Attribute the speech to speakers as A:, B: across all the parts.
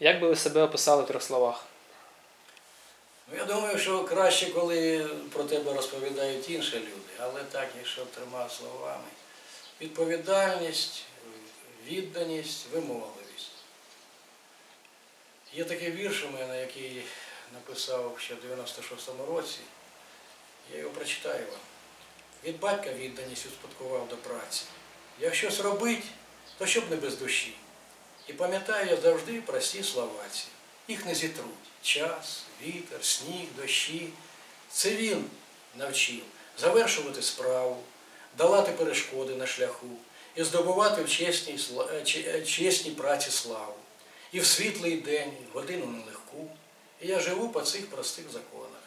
A: Як би ви себе описали в трьох словах?
B: Ну, я думаю, що краще, коли про тебе розповідають інші люди, але так, якщо трьома словами. Відповідальність, відданість, вимогливість. Є такий вірш у мене, який написав ще в 96-му році. Я його прочитаю вам. Від батька відданість успадкував до праці. Як щось робить, то щоб не без душі. І пам'ятаю я завжди прості словаці. Їх не зітруть. Час, вітер, сніг, дощі. Це він навчив завершувати справу, долати перешкоди на шляху і здобувати в чесній, е, е, чесній праці славу. І в світлий день, в годину нелегку. І я живу по цих простих законах.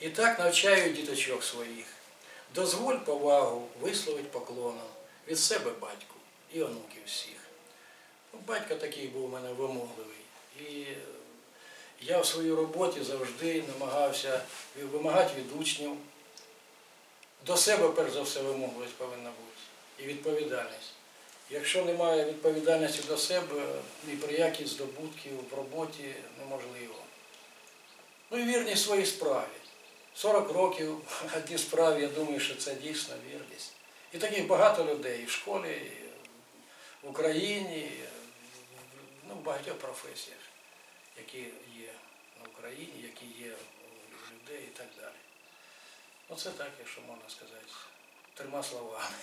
B: І так навчаю діточок своїх. Дозволь повагу висловить поклоном від себе батьку і онуків всіх. Ну, Батько такий був у мене вимогливий. І я в своїй роботі завжди намагався вимагати від учнів. До себе, перш за все, вимогливість повинна бути. І відповідальність. Якщо немає відповідальності до себе, ні про які здобутки в роботі неможливо. Ну і вірність своїй справі. 40 років одній справі, я думаю, що це дійсно вірність. І таких багато людей і в школі, і в Україні, багатьох професіях, які є на Україні, які є у людей і так далі. Ну це так, якщо можна сказати, трьома словами.